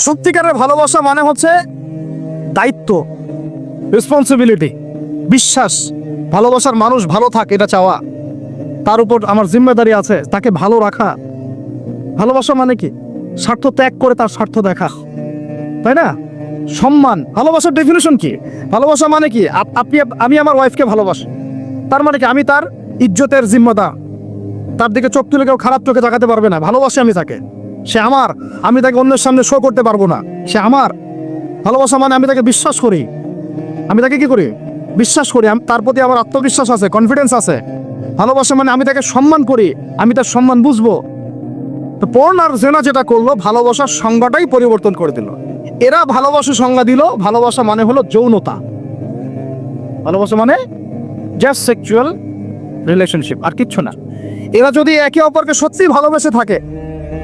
সত্যিকারের ভালোবাসা মানে হচ্ছে দায়িত্ব রেসপন্সিবিলিটি বিশ্বাস। ভালোবাসার মানুষ ভালো থাক, এটা চাওয়া। তার উপর আমার জিম্মেদারি আছে, তাকে ভালো রাখা। ভালোবাসা মানে কি? স্বার্থ ত্যাগ করে তার স্বার্থ দেখা। তাই না? সম্মান। ভালোবাসার ডেফিনেশন কি? ভালোবাসা মানে কি? আপ- আপনি আমি আমার ওয়াইফকে ভালোবাসি। তার মানে কি? আমি তার ইজ্জতের জিম্মদার। তার দিকে চোখ তুলে কেউ খারাপ চোখে তাকাতে পারবে না। ভালোবাসি আমি তাকে। সে আমার, আমি তাকে অন্যের সামনে শো করতে পারব না। সে আমার। ভালোবাসা মানে আমি তাকে বিশ্বাস করি। আমি তাকে কি করি? বিশ্বাস করি। আম- তার প্রতি আমার আত্মবিশ্বাস আছে কনফিডেন্স আছে। ভালোবাসা মানে আমি তাকে সম্মান করি, আমি তার সম্মান বুঝব। তো পর্ন আর জেনা যেটা করল, ভালোবাসার সংজ্ঞাটাই পরিবর্তন করে দিল। এরা ভালোবাসা সংজ্ঞা দিল, ভালোবাসা মানে হলো যৌনতা। ভালোবাসা মানে জাস্ট সেক্সুয়াল রিলেশনশিপ আর কিচ্ছু না। এরা যদি একে অপরকে সত্যি ভালোবেসে থাকে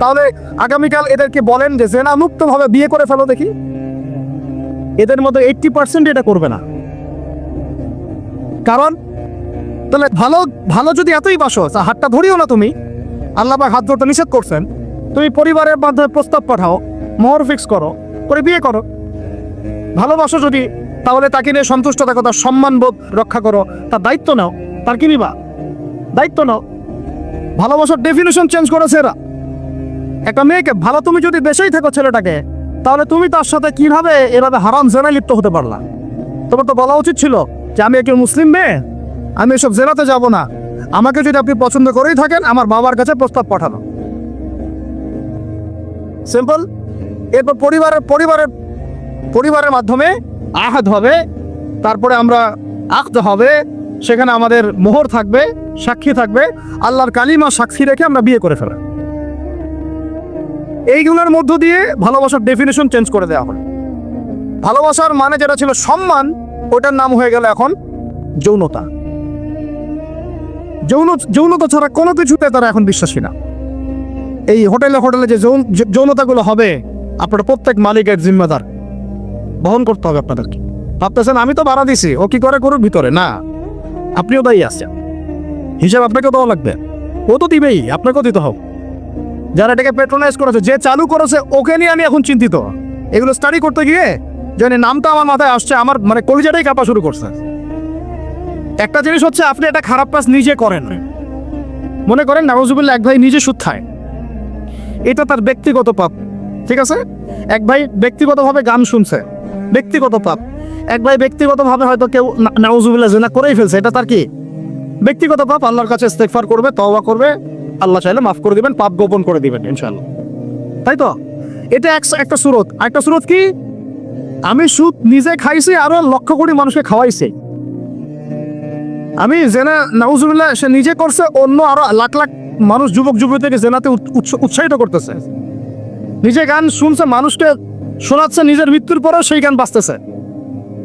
তাহলে আগামীকাল এদেরকে বলেন যে জেনা মুক্তভাবে বিয়ে করে ফেলো দেখি। এদের মধ্যে এইটটি পার্সেন্ট এটা করবে না। কারণ, তাহলে ভালো ভালো যদি এতই বাসো হাতটা ধরিও না তুমি। আল্লাহ হাত ধরতে নিষেধ করছেন। তুমি পরিবারের মাধ্যমে প্রস্তাব পাঠাও, মোহর ফিক্স করো, করে বিয়ে করো। ভালোবাসো যদি, তাহলে তাকে নিয়ে সন্তুষ্ট থাকো, তার সম্মানবোধ রক্ষা করো, তার দায়িত্ব নাও। তার কি নিবা? দায়িত্ব নাও। ভালোবাসার ডেফিনেশন চেঞ্জ করেছে এরা। একটা মেয়েকে ভালো তুমি যদি দেশেই থাকো ছেলেটাকে, তাহলে তুমি তার সাথে কীভাবে এভাবে হারাম জেনায় লিপ্ত হতে পারলা? তোমার তো বলা উচিত ছিল যে আমি একজন মুসলিম মেয়ে, আমি এসব জেনাতে যাব না। আমাকে যদি আপনি পছন্দ করেই থাকেন, আমার বাবার কাছে প্রস্তাব পাঠানো। সিম্পল এরপর পরিবারের পরিবারের পরিবারের মাধ্যমে আহাদ হবে, তারপরে আমরা আখতে হবে, সেখানে আমাদের মোহর থাকবে, সাক্ষী থাকবে, আল্লাহর কালিমা সাক্ষী রেখে আমরা বিয়ে করে ফেলা এইগুলোর মধ্য দিয়ে ভালোবাসার ডেফিনেশন চেঞ্জ করে দেওয়া হয় ভালোবাসার মানে যেটা ছিল সম্মান, ওটার নাম হয়ে গেল এখন যৌনতা। যৌন, যৌনতা ছাড়া কোনো কিছুতে তারা এখন বিশ্বাসী না। এই হোটেলে হোটেলে যে যৌন, যে- যৌনতাগুলো হবে, আপনার প্রত্যেক মালিকের জিম্মেদার। বহন করতে হবে আপনাদেরকে। ভাবতেছেন, আমি তো ভাড়া দিছি, ও কি করে করুক ভিতরে? না, আপনিও দায়ী আছেন। হিসাব আপনাকে দেওয়া লাগবে। ও তো দিবেই, আপনাকেও দিতে হবে। যারা এটাকে পেট্রোনাইজ করেছে, যে চালু করেছে, ওকে নিয়ে আমি এখন চিন্তিত। এগুলো স্টাডি করতে গিয়ে যেন নামটা আমার মাথায় আসছে, আমার মানে কলিজাটাই কাঁপা শুরু করছে। একটা জিনিস হচ্ছে, আপনি একটা খারাপ কাজ নিজে করেন। মনে করেন নাগজুবুল্লাহ এক ভাই নিজে সুদ খায়। এটা তার ব্যক্তিগত পাপ, ঠিক আছে? এক ভাই ব্যক্তিগতভাবে গান শুনছে, ব্যক্তিগত পাপ। এক ভাই ব্যক্তিগতভাবে হয়তো কেউ নাউজুবিল্লাহ জেনা করেই ফেলছে, এটা তার কি? ব্যক্তিগত পাপ, আল্লাহর কাছে ইস্তেগফার করবে, তওবা করবে আল্লাহ চাইলে মাফ করে দিবেন, পাপ গোপন করে দিবেন, ইনশাআল্লাহ। তাই তো? এটা এক- একটা সুরত। একটা সুরত কি? আমি সুদ নিজে খাইছি আরও লক্ষ কোটি মানুষকে খাওয়াইছি। আমি জেনা, নাউজুবিল্লাহ, সে নিজে করছে, অন্য আরও লাখ লাখ মানুষ, যুবক যুবতীকে জেনাতে উৎসাহিত করতেছে। নিজে গান শুনছে, মানুষকে শোনাচ্ছে, নিজের মৃত্যুর পরেও সেই গান বাঁচতেছে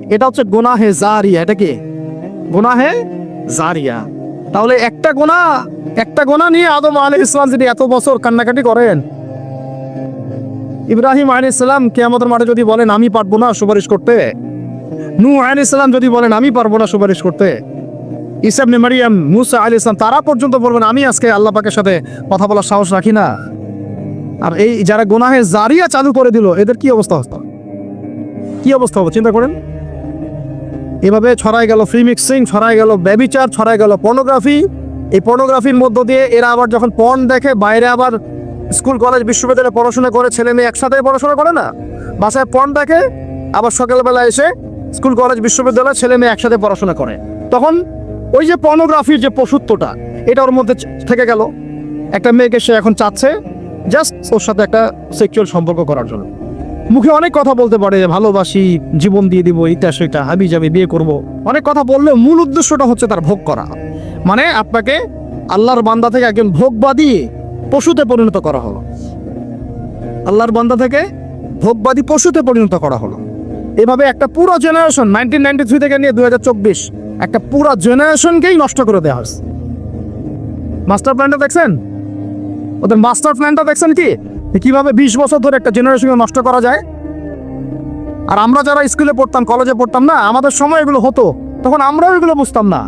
এটা হচ্ছে গোনাহে জারিয়া। এটা কি? গোনাহে জারিয়া। তাহলে একটা গোনা একটা গোনা নিয়ে আদম আলী ইসলাম যদি এত বছর কান্নাকাটি করেন, ইব্রাহিম আলী ইসলাম কেয়ামতের মাঠে যদি বলেন, আমি পারব না সুপারিশ করতে নু আলী ইসলাম যদি বলেন, আমি পারব না সুপারিশ করতে ইসাবনে মারিয়াম, মুসা আলী ইসলাম তারা পর্যন্ত বলবেন, আমি আজকে আল্লাহ পাকের সাথে কথা বলার সাহস রাখি না। আর এই যারা গোনাহে জারিয়া চালু করে দিল, এদের কি অবস্থা হতো কি অবস্থা হবে চিন্তা করেন। এভাবে ছড়াই গেল ফ্রি মিক্সিং ছড়াই গেল ব্যবিচার ছড়াই গেল পর্নোগ্রাফি এই পর্নোগ্রাফির মধ্য দিয়ে এরা আবার যখন পর্ন দেখে, বাইরে আবার স্কুল কলেজ বিশ্ববিদ্যালয়ে পড়াশোনা করে, ছেলে মেয়ে একসাথে পড়াশোনা করে না? বাসায় পর্ন দেখে, আবার সকালবেলা এসে স্কুল কলেজ বিশ্ববিদ্যালয়ে ছেলে মেয়ে একসাথে পড়াশোনা করে। তখন ওই যে পর্নোগ্রাফির যে পশুত্বটা এটা ওর মধ্যে থেকে গেল। একটা মেয়েকে সে এখন চাচ্ছে জাস্ট ওর সাথে একটা সেক্সুয়াল সম্পর্ক করার জন্য। মুখে অনেক কথা বলতে পারে, ভালোবাসি, জীবন দিয়ে দিব এটা সেটা হাবি যাবি, বিয়ে করব। অনেক কথা বললেও মূল উদ্দেশ্যটা হচ্ছে তার ভোগ করা। মানে আপনাকে আল্লাহর বান্দা থেকে একজন ভোগবাদী পশুতে পরিণত করা হলো। আল্লাহর বান্দা থেকে ভোগবাদী পশুতে পরিণত করা হলো। এভাবে একটা পুরো জেনারেশন নাইনটিন নাইনটি থ্রি থেকে নিয়ে দুই হাজার চব্বিশ, একটা পুরো জেনারেশনকেই নষ্ট করে দেওয়া হয়েছে। মাস্টার প্ল্যানটা দেখছেন? ওদের মাস্টার প্ল্যানটা দেখছেন কি? কীভাবে বিশ বছর ধরে একটা জেনারেশনকে নষ্ট করা যায়? আর আমরা যারা স্কুলে পড়তাম কলেজে পড়তাম না, আমাদের সময় এগুলো হতো, তখন আমরাও এগুলো বুঝতাম না।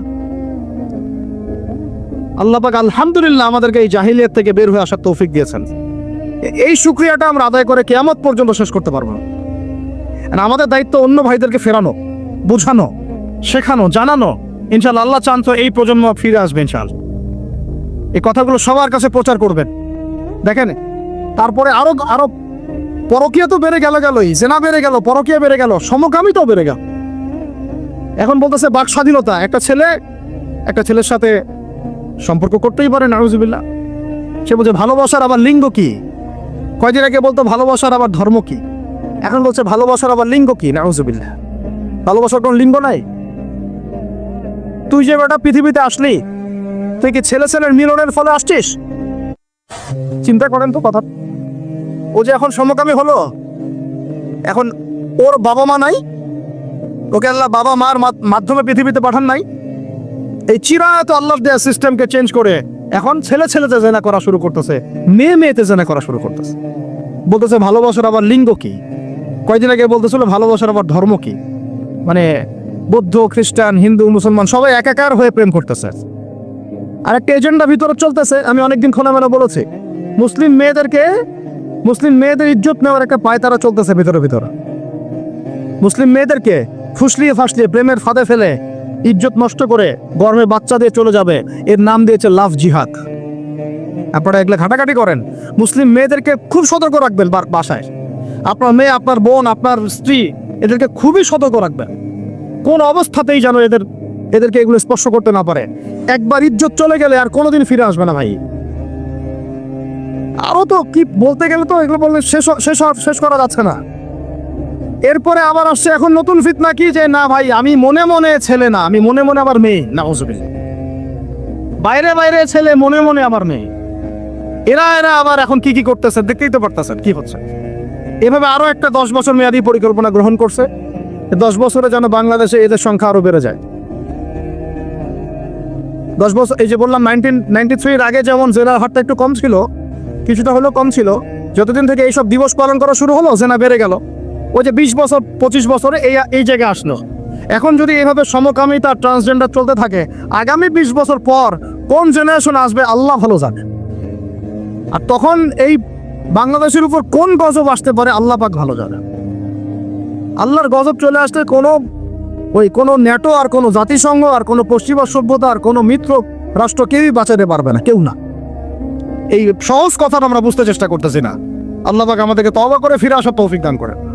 আল্লাহ পাক আলহামদুলিল্লাহ আমাদেরকে এই জাহিলিয়াত থেকে বের হয়ে আসার তৌফিক দিয়েছেন। এই সুক্রিয়াটা আমরা আদায় করে কেয়ামত পর্যন্ত শেষ করতে পারব আমাদের দায়িত্ব অন্য ভাইদেরকে ফেরানো, বোঝানো, শেখানো, জানানো। ইনশাল্লাহ আল্লাহ চান তো এই প্রজন্ম ফিরে আসবে ইনশাল্লাহ এই কথাগুলো সবার কাছে প্রচার করবেন। দেখেন তারপরে আরও আরও পরকীয়া তো বেড়ে গেল গেলই, জেনা বেড়ে গেল, পরকীয়া বেড়ে গেল, সমকামিতাও বেড়ে গেল। এখন বলতেছে বাক স্বাধীনতা, একটা ছেলে, একটা ছেলের সাথে সম্পর্ক করতেই পারে, নাউজুবিল্লাহ। সে বলছে, ভালোবাসার আবার লিঙ্গ কি? কয়দিন আগে বলতো, ভালোবাসার আবার ধর্ম কি? এখন বলছে, ভালোবাসার আবার লিঙ্গ কি? নাউজুবিল্লাহ। ভালোবাসার কোনো লিঙ্গ নাই? তুই যে বেটা পৃথিবীতে আসলি, তুই কি ছেলে ছেলের মিলনের ফলে আসছিস? চিন্তা করেন তো কথা ও যে এখন সমকামী হলো? এখন ওর বাবা মা নাই? ওকে আল্লাহ বাবা মার মাধ- মাধ্যমে পৃথিবীতে পাঠান নাই? এই চিরায়ত আল্লাহ দেয়া সিস্টেমকে চেঞ্জ করে এখন ছেলে ছেলেতে জেনা করা শুরু করতেছে, মেয়ে মেয়েতে জেনা করা শুরু করতেছে। বলতেছে, ভালোবাসার আবার লিঙ্গ কি? কয়দিন আগে বলতেছিল, ভালোবাসার আবার ধর্ম কি? মানে বৌদ্ধ, খ্রিস্টান, হিন্দু, মুসলমান সবাই একাকার হয়ে প্রেম করতেছে। আর একটা এজেন্ডা ভিতরে চলতেছে, আমি অনেকদিন খোলামেলা বলেছি। মুসলিম মেয়েদেরকে মুসলিম মেয়েদের ইজ্জত নেওয়ার একটা পায়তারা চলতেছে ভিতরে ভিতরে। মুসলিম মেয়েদেরকে ফুসলিয়ে ফাসলিয়ে প্রেমের ফাঁদে ফেলে ইজ্জত নষ্ট করে গরমে বাচ্চা দিয়ে চলে যাবে। এর নাম দিয়েছে লাভ জিহাদ। আপনারা এগুলো ঘাটাঘাটি করেন। মুসলিম মেয়েদেরকে খুব সতর্ক রাখবেন বাসায়। আপনার মেয়ে, আপনার বোন, আপনার স্ত্রী এদেরকে খুবই সতর্ক রাখবেন। কোন অবস্থাতেই যেন এদের এদেরকে এগুলো স্পর্শ করতে না পারে। একবার ইজ্জত চলে গেলে আর কোনোদিন ফিরে আসবে না ভাই। আরও তো কি বলতে গেলে তো এগুলো বললে শেষ শেষ শেষ করা যাচ্ছে না। এরপরে আবার আসছে এখন নতুন ফিতনা কি যে, না ভাই, আমি মনে মনে ছেলে না, আমি মনে মনে আবার মেয়ে না বাইরে বাইরে ছেলে, মনে মনে আমার মেয়ে। এরা এরা আবার এখন কি কি করতেছে, দেখতেই তো পারতেছেন কি হচ্ছে। এভাবে আরও একটা দশ বছর মেয়াদী পরিকল্পনা গ্রহণ করছে। দশ বছরে যেন বাংলাদেশে এদের সংখ্যা আরও বেড়ে যায়। দশ বছর এই যে বললাম নাইনটিন নাইনটি থ্রির আগে যেমন জেলার হারটা একটু কম ছিল কিছুটা হলেও কম ছিল। যতদিন থেকে এইসব দিবস পালন করা শুরু হলো, জেনা বেড়ে গেল। ওই যে বিশ বছর, পঁচিশ বছরে এই এই জায়গায় আসলো। এখন যদি এইভাবে সমকামিতা ট্রান্সজেন্ডার চলতে থাকে, আগামী বিশ বছর পর কোন জেনারেশন আসবে, আল্লাহ ভালো জানে। আর তখন এই বাংলাদেশের উপর কোন গজব আসতে পারে, আল্লাহ পাক ভালো জানে। আল্লাহর গজব চলে আসতে কোনো, ওই কোনো ন্যাটো আর কোনো জাতিসংঘ আর কোনো পশ্চিমা সভ্যতা আর কোনো মিত্র রাষ্ট্র কেউই বাঁচাতে পারবে না, কেউ না। এই সহজ কথাটা আমরা বুঝতে চেষ্টা করতেছি না। আল্লাহ পাক আমাদেরকে তবা করে ফিরে আসার তৌফিক দান করেন।